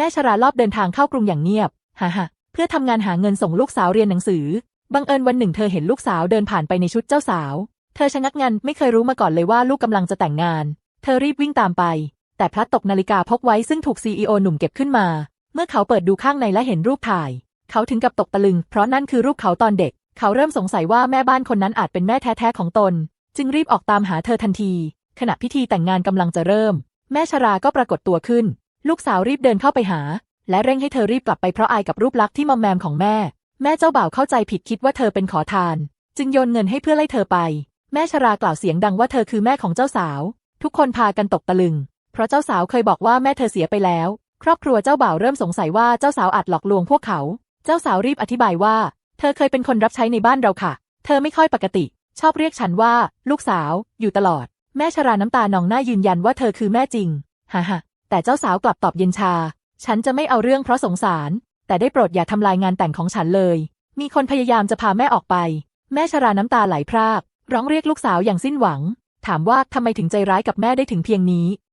แม่ชรารอบเดินทางเข้ากรุงอย่างเงียบฮ่าฮเพื่อทำงานหาเงินส่งลูกสาวเรียนหนังสือ บังเอิญวันหนึ่งเธอเห็นลูกสาวเดินผ่านไปในชุดเจ้าสาว เธอชะงักงันไม่เคยรู้มาก่อนเลยว่าลูกกำลังจะแต่งงาน เธอรีบวิ่งตามไป แต่พลัดตกนาฬิกาพกไว้ซึ่งถูกซีอหนุ่มเก็บขึ้นมา เมื่อเขาเปิดดูข้างในและเห็นรูปถ่าย เขาถึงกับตกตะลึง เพราะนั่นคือรูปเขาตอนเด็ก เขาเริ่มสงสัยว่าแม่บ้านคนนั้นอาจเป็นแม่แท้ๆของตน จึงรีบออกตามหาเธอทันที ขณะพิธีแต่งงานกำลังจะเริ่ม แม่ชราก็ปรากฏตัวขึ้น ลูกสาวรีบเดินเข้าไปหา และเร่งให้เธอรีบกลับไปเพราะอายกับรูปลักษณ์ที่มอมแมมของแม่ แม่เจ้าบ่าวเข้าใจผิดคิดว่าเธอเป็นขอทาน จึงโยนเงินให้เพื่อไล่เธอไป แม่ชรากล่าวเสียงดังว่าเธอคือแม่ของเจ้าสาว ทุกคนพากันตกตะลึง เพราะเจ้าสาวเคยบอกว่าแม่เธอเสียไปแล้ว ครอบครัวเจ้าบ่าวเริ่มสงสัยว่าเจ้าสาวอาจหลอกลวงพวกเขา เจ้าสาวรีบอธิบายว่า เธอเคยเป็นคนรับใช้ในบ้านเราค่ะ เธอไม่ค่อยปกติ ชอบเรียกฉันว่า ลูกสาว อยู่ตลอด แม่ชราน้ำตานองหน้ายืนยันว่าเธอคือแม่จริงฮ่าฮ่า แต่เจ้าสาวกลับตอบเย็นชา ฉันจะไม่เอาเรื่องเพราะสงสาร แต่ได้โปรดอย่าทำลายงานแต่งของฉันเลย มีคนพยายามจะพาแม่ออกไป แม่ชราน้ำตาไหลพราก ร้องเรียกลูกสาวอย่างสิ้นหวัง ถามว่าทำไมถึงใจร้ายกับแม่ได้ถึงเพียงนี้